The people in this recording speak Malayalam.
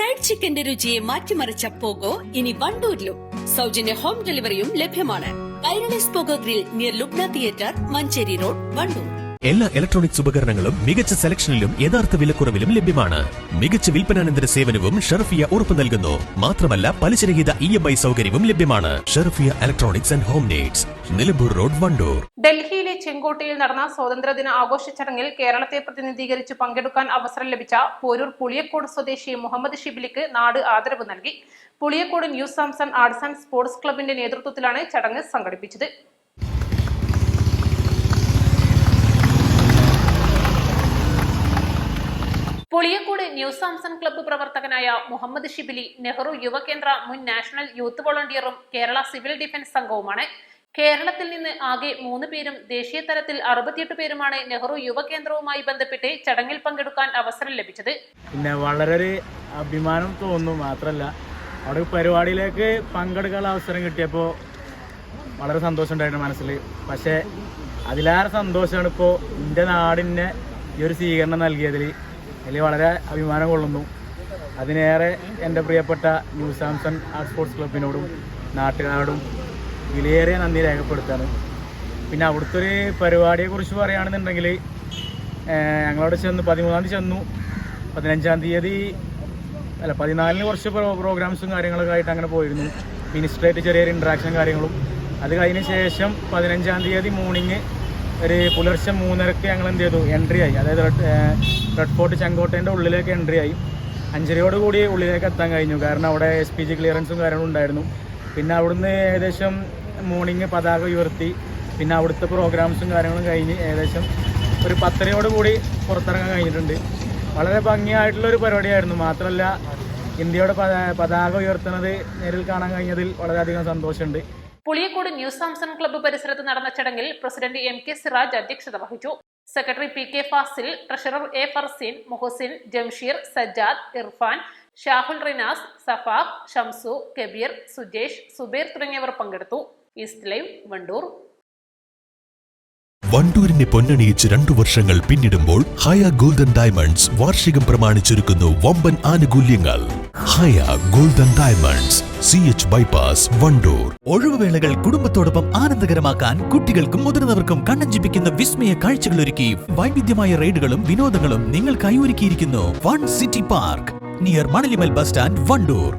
ഫ്രൈഡ് ചിക്കന്റെ രുചിയെ മാറ്റിമറിച്ച പോഗോ ഇനി വണ്ടൂരിലും. സൗജന്യ ഹോം ഡെലിവറിയും ലഭ്യമാണ്. Kairalis Pogo grill near Lubna theatre Manjeri road Wandoor. എല്ലാ ഇലക്ട്രോണിക്സ് ഉപകരണങ്ങളും മികച്ച സെലക്ഷനിലും യഥാർത്ഥ വിലക്കുറവിലും ലഭ്യമാണ്. മികച്ച വിൽപ്പനാനന്തര സേവനവും ഷെർഫിയ ഉറപ്പു നൽകുന്നു. മാത്രമല്ല പലിശരഹിത ഇ എം ഐ സൗകര്യവും ലഭ്യമാണ്. Sherfiya electronics and home needs Nilambur road Wandoor. ഡൽഹിയിലെ ചെങ്കോട്ടയിൽ നടന്ന സ്വാതന്ത്ര്യദിന ആഘോഷ ചടങ്ങിൽ കേരളത്തെ പ്രതിനിധീകരിച്ച് പങ്കെടുക്കാൻ അവസരം ലഭിച്ച പോരൂർ പുളിയക്കോട് സ്വദേശി മുഹമ്മദ് ഷിബിലിക്ക് നാട് ആദരവ് നൽകി. Puliyakode new Samson arts and sports ക്ലബിന്റെ നേതൃത്വത്തിലാണ് ചടങ്ങ് സംഘടിപ്പിച്ചത്. പുളിയക്കോട് ന്യൂ സാംസൺ ക്ലബ്ബ് പ്രവർത്തകനായ മുഹമ്മദ് ഷിബിലി നെഹ്റു യുവകേന്ദ്ര മുൻ നാഷണൽ യൂത്ത് വോളണ്ടിയറും കേരള സിവിൽ ഡിഫൻസ് സംഘവുമാണ്. കേരളത്തിൽ നിന്ന് ആകെ മൂന്ന് പേരും ദേശീയ തലത്തിൽ അറുപത്തിയെട്ട് പേരുമാണ് നെഹ്റു യുവകേന്ദ്രവുമായി ബന്ധപ്പെട്ട് ചടങ്ങിൽ പങ്കെടുക്കാൻ അവസരം ലഭിച്ചത്. പിന്നെ വളരെ അഭിമാനം തോന്നുന്നു മാത്രമല്ല അവിടെ പരിപാടിയിലേക്ക് പങ്കെടുക്കാനുള്ള അവസരം കിട്ടിയപ്പോൾ വളരെ സന്തോഷമുണ്ടായിരുന്നു മനസ്സിൽ പക്ഷേ അതിലേറെ സന്തോഷമാണ് ഇപ്പോൾ എന്റെ നാടിനെ ഈ ഒരു സ്വീകരണം നൽകിയതിൽ അതിൽ വളരെ അഭിമാനം കൊള്ളുന്നു. അതിനേറെ എന്റെ പ്രിയപ്പെട്ട ന്യൂ സാംസൺ ആർട്ട് സ്പോർട്സ് ക്ലബിനോടും നാട്ടുകാരോടും വിലയേറിയ നന്ദി രേഖപ്പെടുത്താണ് പിന്നെ അവിടുത്തെ ഒരു പരിപാടിയെക്കുറിച്ച് പറയുകയാണെന്നുണ്ടെങ്കിൽ ഞങ്ങളവിടെ ചെന്ന് പതിമൂന്നാം തീയതി ചെന്നു. പതിനഞ്ചാം തീയതി അല്ല പതിനാലിന് കുറച്ച് പ്രോ പ്രോഗ്രാംസും കാര്യങ്ങളൊക്കെ ആയിട്ട് അങ്ങനെ പോയിരുന്നു. മിനിസ്ട്രേറ്റ് ചെറിയൊരു ഇൻട്രാക്ഷൻ കാര്യങ്ങളും. അത് കഴിഞ്ഞ ശേഷം പതിനഞ്ചാം തീയതി മോർണിംഗ് ഒരു പുലർച്ചെ മൂന്നരക്ക് ഞങ്ങൾ എന്ത് ചെയ്തു? എൻട്രി ആയി. അതായത് റെഡ് ഫോർട്ട് ചെങ്കോട്ടേന്റെ ഉള്ളിലേക്ക് എൻട്രി ആയി. അഞ്ചരയോട് കൂടി ഉള്ളിലേക്ക് എത്താൻ കഴിഞ്ഞു. കാരണം അവിടെ എസ് പി ജി ക്ലിയറൻസും കാര്യങ്ങളും ഉണ്ടായിരുന്നു. പിന്നെ അവിടുന്ന് ഏകദേശം മോർണിംഗ് പതാക ഉയർത്തി. പിന്നെ അവിടുത്തെ പ്രോഗ്രാംസും കാര്യങ്ങളും കഴിഞ്ഞ് ഏകദേശം ഒരു പത്തരയോട് കൂടി പുറത്തിറങ്ങാൻ കഴിഞ്ഞിട്ടുണ്ട്. വളരെ ഭംഗിയായിട്ടുള്ള ഒരു പരിപാടിയായിരുന്നു. മാത്രമല്ല ഇന്ത്യയുടെ പതാക ഉയർത്തുന്നത് നേരിൽ കാണാൻ കഴിഞ്ഞതിൽ വളരെയധികം സന്തോഷമുണ്ട്. പുളിയക്കോട് ന്യൂ സാംസൺ ക്ലബ്ബ് പരിസരത്ത് നടന്ന ചടങ്ങിൽ പ്രസിഡന്റ് എം കെ സിറാജ് അധ്യക്ഷത വഹിച്ചു. Secretary P K Fasil treasurer A Farseen Muhasin Jamsheer Sajjad Irfan Shahul Rinas Safaq Shamsu Kabeer Sujesh Subeer തുടങ്ങിയവർ പങ്കെടുത്തു. East live Wandoor. വണ്ടൂരിനെ പൊന്നണിയിച്ച് രണ്ടു വർഷങ്ങൾ പിന്നിടുമ്പോൾ ഹയ ഗോൾഡൻ ഡയമണ്ട്സ് വാർഷികം പ്രമാണിച്ചൊരുക്കുന്നു വമ്പൻ ആനുകൂല്യങ്ങൾ. Haya golden diamonds C H bypass Wandoor. ഒഴിവുവേളകൾ കുടുംബത്തോടൊപ്പം ആനന്ദകരമാക്കാൻ കുട്ടികൾക്കും മുതിർന്നവർക്കും കണ്ണഞ്ചിപ്പിക്കുന്ന വിസ്മയ കാഴ്ചകൾ ഒരുക്കി. വൈവിധ്യമായ റൈഡുകളും വിനോദങ്ങളും നിങ്ങൾക്കായി ഒരുക്കിയിരിക്കുന്നു. One city park near Manalimal bus stand Wandoor.